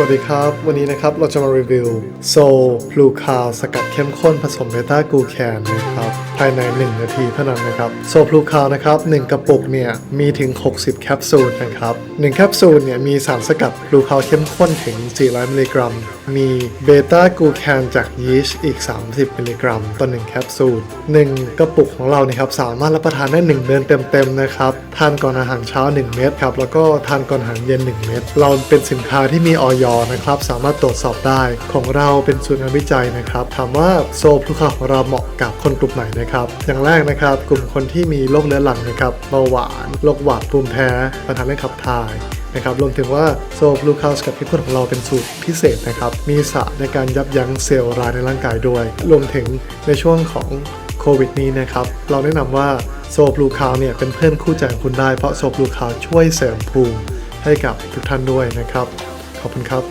สวัสดีครับ วันนี้นะครับเราจะมารีวิวโซพลูคาวสกัดเข้มข้นผสมเบต้ากูแคนนะครับ ภายใน 1 นาทีเท่านั้นนะครับโซพลูคาวนะครับ1กระปุกเนี่ยมีถึง 60 แคปซูลนะครับ1แคปซูลเนี่ยมีสารสกัดพลูคาวเข้มข้นถึง 400 มิลลิกรัม มีเบต้ากูแคนจากยีสต์อีก 30 มิลลิกรัม ต่อ 1 แคปซูล 1 กระปุกของเราเนี่ยครับสามารถรับประทานได้ 1 เดือนเต็มๆนะครับทานก่อนอาหารเช้า 1 เม็ดครับแล้วก็ทานก่อนอาหารเย็น 1 เม็ดเราเป็นสินค้าที่มีออยนะครับสามารถตรวจสอบได้ของเราเป็นศูนงานวิจัยนะครับถามว่าโซพลูคาวของเราเหมาะกับคนกลุ่มไหนนะครับอย่างแรกนะครับ กลุ่มคนที่มีโรคเรื้อรังนะครับเบาหวานโรคหวัดภูมิแพ้ปัญหาเรื่องขับถ่ายนะครับรวมถึงว่าโซบลูคาวสกับพิพนของเราเป็นสูตรพิเศษนะครับ มีสารในการยับยั้งเซลล์ร้ายในร่างกายด้วย รวมถึงในช่วงของโควิดนี้นะครับ เราแนะนำว่าโซบลูคาวเนี่ยเป็นเพื่อนคู่ใจของคุณได้เพราะโซบลูคาวช่วยเสริมภูมิให้กับทุกท่านด้วยนะครับ ขอบคุณครับ